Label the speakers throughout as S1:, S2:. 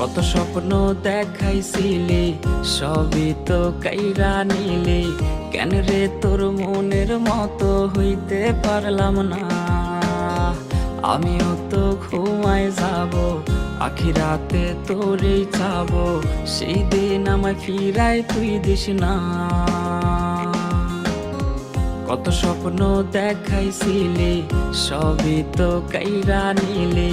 S1: কত স্বপ্ন দেখাইছিলি, সবই তো কাইরা নিলি। কেন রে তোর মনের মতো হইতে পারলাম না? আমিও তো ঘুমায় যাব, আখি আখিরাতে তোরেই চাব, সেই দিন আমায় ফিরাই তুই দিস না। কত স্বপ্ন দেখাইছিলি, সবই তো কাইরা নিলি।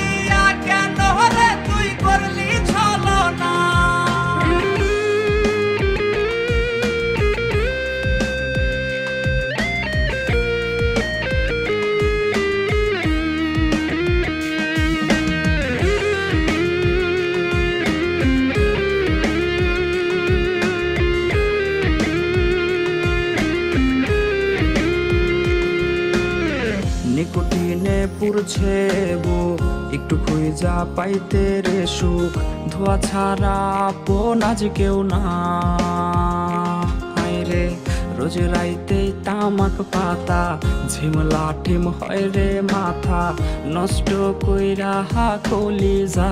S1: নিকটিনে পুরছে বো একটু খুঁজা পাইতে রে সুখ। ধোয়া ছাড়া আপন আজ কেউ না। রে, রোজ রাইতে তামাক পাতা। ঝিমলা ঠিম হয় রে মাথা। নষ্ট কইরা হা কলি যা।